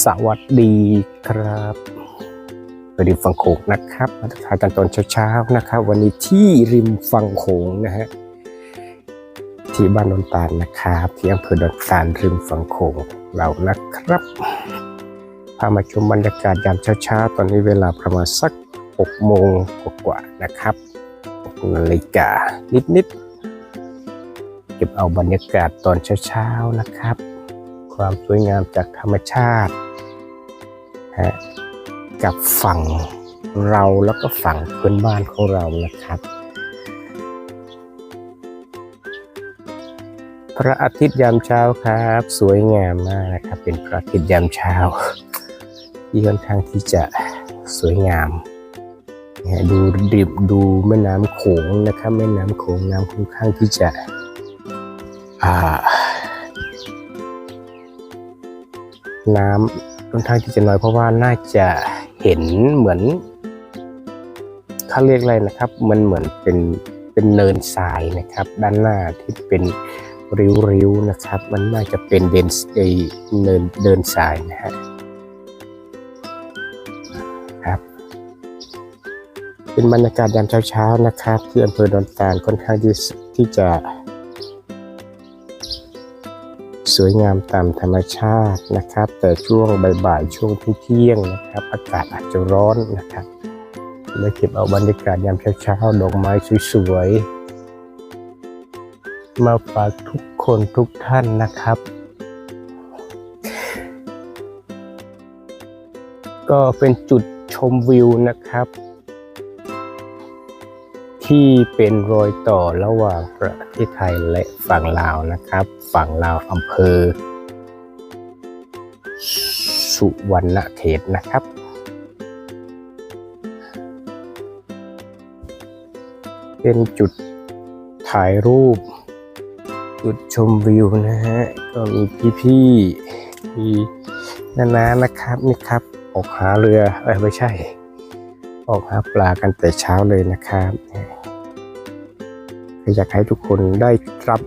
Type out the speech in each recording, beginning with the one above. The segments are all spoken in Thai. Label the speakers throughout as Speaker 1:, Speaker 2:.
Speaker 1: สวัสดีครับไปริมฝั่งโขงนะครับมาทักทายกันตอนเช้าๆนะครับ วันนี้ที่ริมฝั่งโขงนะฮะที่บ้านดอนตาลนะครับที่อำเภอดอนตาลริมฝั่งโขงเรานะครับพามาชมบรรยากาศยามเช้าๆตอนนี้เวลาประมาณสัก6โมงกว่าๆนะครับนาฬิกานิดๆเก็บเอาบรรยากาศตอนเช้าๆนะครับ ความสวยงามจากธรรมชาติฮะกับฝั่งเราแล้วก็ฝั่งเพื่อนบ้านของเรานะครับ พระอาทิตย์ยามเช้าครับ สวยงามมากนะครับ เป็นพระอาทิตย์ยามเช้าที่ค่อนข้างที่จะสวยงามนะดูดิบดูแม่น้ำโขงนะครับแม่น้ำโขงน้ำค่อนข้างที่จะอ่า น้ำค่อนข้างที่จะน้อยเพราะว่าน่าจะเห็นเหมือนเขาเรียกอะไรนะครับ มันเหมือนเป็นเป็นเนินทรายนะครับ ด้านหน้าที่เป็นริ้วๆนะครับ มันน่าจะเป็นเดนไอเนินเดินทรายนะฮะครับ เป็นบรรยากาศยามเช้าๆนะครับ ที่อำเภอดอนตาลค่อนข้างที่ที่จะ สวยงามตามธรรมชาตินะครับ แต่ช่วงบ่ายๆช่วงเที่ยงนะครับ อากาศอาจจะร้อนนะครับเลยเก็บเอาบรรยากาศยามเช้าๆดอกไม้สวยๆมาฝากทุกคนทุกท่านนะครับ ก็เป็นจุดชมวิวนะครับ ที่เป็นรอยต่อระหว่างประเทศไทยและฝั่งลาวนะครับ ฝั่งลาวอำเภอ สุวรรณเขตนะครับ เป็นจุดถ่ายรูป จุดชมวิวนะฮะ ก็มีพี่ๆมีนานานะครับนี่ครับ ออกหาเรือเอ้ไม่ใช่ ออกหาปลากันแต่เช้าเลยนะครับอยากให้ทุกคนได้รับ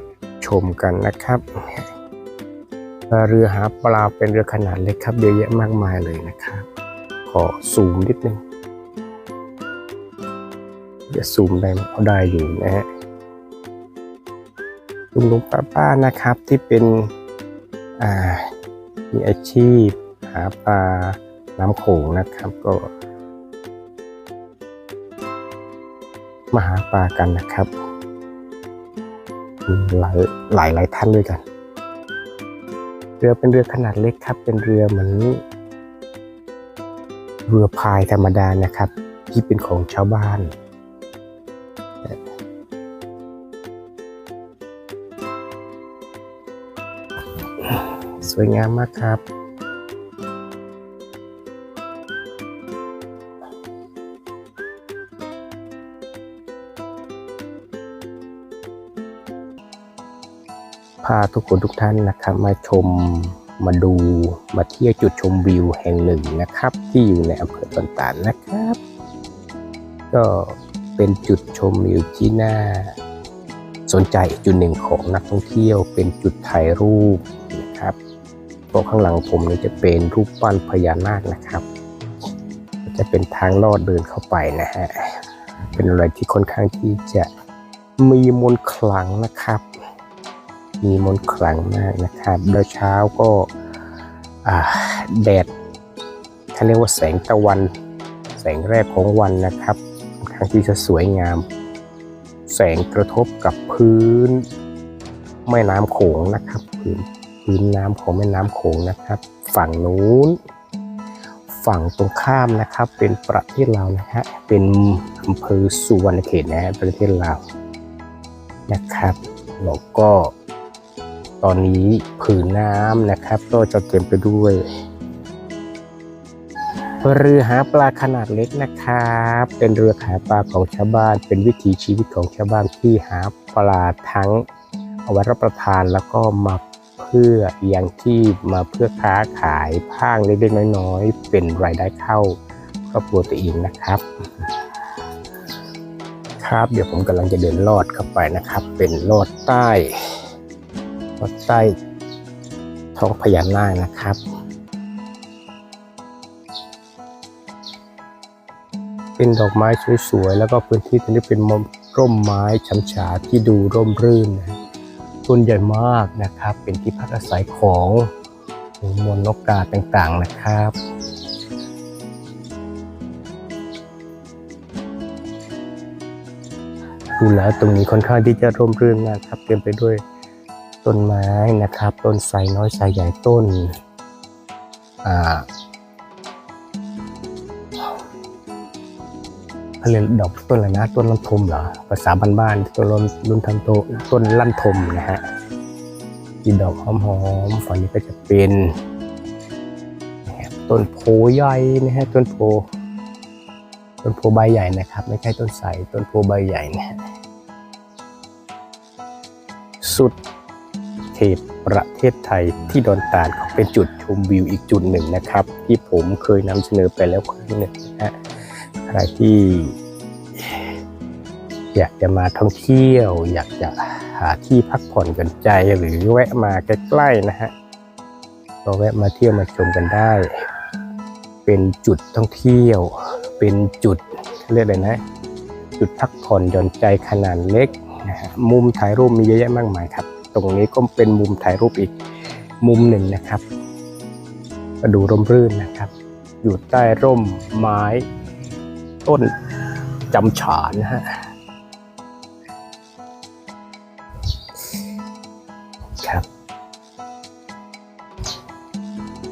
Speaker 1: ชมกันนะครับเรือหาปลาเป็นเรือขนาดเล็กครับเยอะแยะมากมายเลยนะครับ ขอซูมนิดนึงจะซูมได้เอาได้อยู่นะฮะลุงลุงป้าป้านะครับที่เป็นอ่ามีอาชีพหาปลาน้ำโขงนะครับก็มาหาปลากันนะครับ หลายหลายหลายท่านด้วยกัน เรือเป็นเรือขนาดเล็กครับ เป็นเรือเหมือนเรือพายธรรมดานะครับ ที่เป็นของชาวบ้านสวยงามมากครับ พาทุกคนทุกท่านนะครับมาชมมาดูมาเที่ยวจุดชมวิวแห่งหนึ่งนะครับ ที่อยู่ในอำเภอตนตาลนะครับ ก็เป็นจุดชมวิวที่น่าสนใจจุดหนึ่งของนักท่องเที่ยวเป็นจุดถ่ายรูปนะครับเพราะข้างหลังผมนี่จะเป็นรูปปั้นพญานาคนะครับ จะเป็นทางลอดเดินเข้าไปนะฮะเป็นอะไรที่ค่อนข้างที่จะมีมนต์ขลังนะครับ มีมนต์ขลังมากนะครับโดยเช้าก็แดดเขาเรียกว่าแสงตะวัน แสงแรกของวันนะครับค่อนข้งที่จะสวยงาม แสงกระทบกับพื้นแม่น้ำโขงนะครับ พื้นพื้นน้ำของแม่น้ำโขงนะครับ ฝั่งนู้น ฝั่งตรงข้ามนะครับ เป็นประเทศลาวนะฮะเป็นอำเภอสุวรรณเขตนะฮะประเทศลาวนะครับแล้วก็ ตอนนี้ผืนน้ำนะครับ ก็จะเต็มไปด้วยเรือหาปลาขนาดเล็กนะครับ เป็นเรือหาปลาของชาวบ้าน เป็นวิถีชีวิตของชาวบ้านที่หาปลาทั้งเอาไว้รับประทานแล้วก็มาเพื่อยังที่มาเพื่อค้าขายพางเล็กๆน้อยๆ เป็นรายได้เข้าครอบครัวตัวเองนะครับ ครับเดี๋ยวผมกำลังจะเดินลอดเข้าไปนะครับ เป็นลอดใต้ ดใต้ท้องพญานาคนะครับเป็นดอกไม้สวยๆ แล้วก็พื้นที่ตรงนี้เป็นร่มไม้ฉ่ำฉาที่ดูร่มรื่นนะต้นใหญ่มากนะครับ เป็นที่พักอาศัยของมวลนกกาต่างๆนะครับ ดูแล้วตรงนี้ค่อนข้างที่จะร่มรื่นนะครับ เต็มไปด้วย ต้นไม้นะครับ ต้นไทรน้อยไทรใหญ่ต้นอ่าเขาเรียกดอกต้นอะไรนะ ต้นลันทมเหรอภาษาบ้านๆต้นรุ่นรุ่นทันโตต้นลั่นทมนะฮะที่ดอกหอมๆฝั่งนี้ก็จะเป็นต้นโพใหญ่นะฮะต้นโพต้นโพใบใหญ่นะครับ ไม่ใช่ต้นไทรต้นโพใบใหญ่นะฮะสุด เขตประเทศไทยที่ดอนตาลเป็นจุดชมวิวอีกจุดหนึ่งนะครับ ที่ผมเคยนำเสนอไปแล้วครั้งหนึ่งนะฮะใครที่อยากจะมาท่องเที่ยว อยากจะหาที่พักผ่อนกันใจหรือแวะมาใกล้ๆนะฮะก็แวะมาเที่ยวมาชมกันได้ เป็นจุดท่องเที่ยว เป็นจุดเรียกอะไรนะ จุดพักผ่อนหย่อนใจขนาดเล็กนะฮะมุมถ่ายรูปมีเยอะแยะมากมายครับ ตรงนี้ก็เป็นมุมถ่ายรูปอีกมุมหนึ่งนะครับก็ดูร่มรื่นนะครับ อยู่ใต้ร่มไม้ต้นจำฉานนะฮะครับ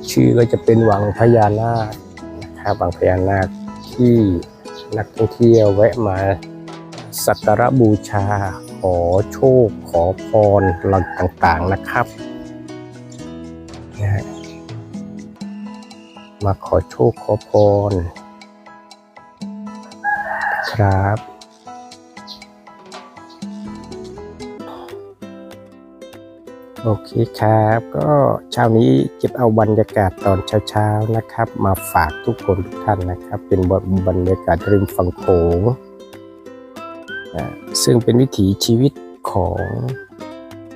Speaker 1: ชื่อก็จะเป็นวังพญานาคนะครับวังพญานาคที่นักท่องเที่ยวแวะมาสักการะบูชา อโชคขอพรหลักต่างๆนะครับนะฮะมาขอโชคขอพร ครับ โอเคครับ ก็เช้านี้เก็บเอาบรรยากาศตอนเช้าๆนะครับ มาฝากทุกคนทุกท่านนะครับ เป็นบรรยากาศริมฝั่งโขง ซึ่งเป็นวิถีชีวิตของ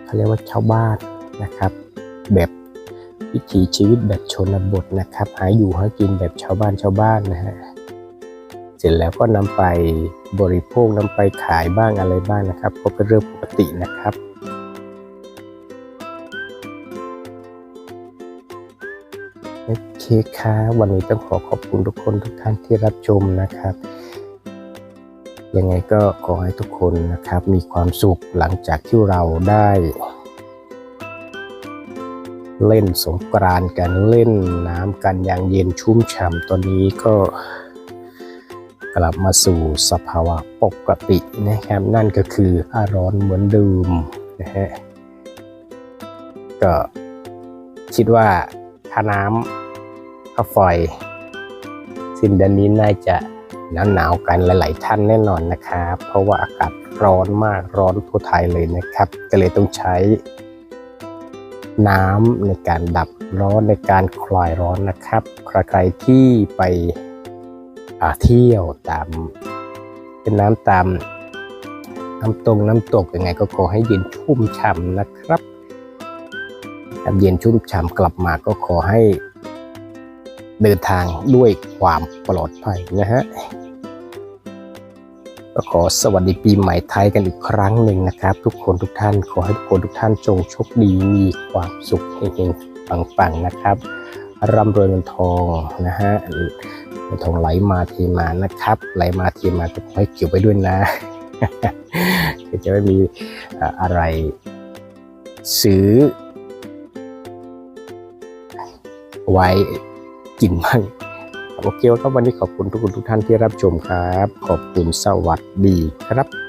Speaker 1: เขาเรียกว่าชาวบ้านนะครับ แบบวิถีชีวิตแบบชนบทนะครับ หาอยู่หากินแบบชาวบ้านชาวบ้านนะฮะเสร็จแล้วก็นำไปบริโภคนำไปขายบ้างอะไรบ้างนะครับ ก็เป็นเรื่องปกตินะครับโอเคครับวันนี้ต้องขอขอบคุณทุกคนทุกท่านที่รับชมนะครับ ยังไงก็ขอให้ทุกคนนะครับ มีความสุขหลังจากที่เราได้ เล่นสงกรานต์กันเล่นน้ำกันอย่างเย็นชุ่มฉ่ำตอนนี้ก็กลับมาสู่สภาวะปกตินะครับ นั่นก็คืออารอนเหมือนเดิมนะฮะก็คิดว่าค่าน้ำค่าไฟสิ้นเดือนนี้น่าจะ หนาวหนาวๆกันหลาย ๆ ท่านแน่นอนนะครับ เพราะว่าอากาศร้อนมากร้อนทั่วไทยเลยนะครับ ก็เลยต้องใช้ น้ำในการดับร้อนในการคลายร้อนนะครับ ใครๆที่ไปอาเที่ยวตาม เป็นน้ำตามน้ำตรงน้ำตกยังไงก็ขอให้เย็นชุ่มฉ่ำนะครับครับเย็นชุ่มฉ่ำกลับมาก็ขอให้ เดินทางด้วยความปลอดภัยนะฮะก็ขอสวัสดีปีใหม่ไทยกันอีกครั้งหนึ่งนะครับ ทุกคนทุกท่านขอให้ทุกคนทุกท่านจงโชคดีมีความสุขเฮงๆปังๆนะครับร่ำรวยเงินทองนะฮะเงินทองไหลมาเทมานะครับ ไหลมาเทมาก็ขอให้เกี่ยวไปด้วยนะจะไม่มีเอ่ออะไรซื้อไว้ กินบ้างโอเคครับวันนี้ขอบคุณทุกคนทุกท่านที่รับชมครับ ขอบคุณสวัสดีครับ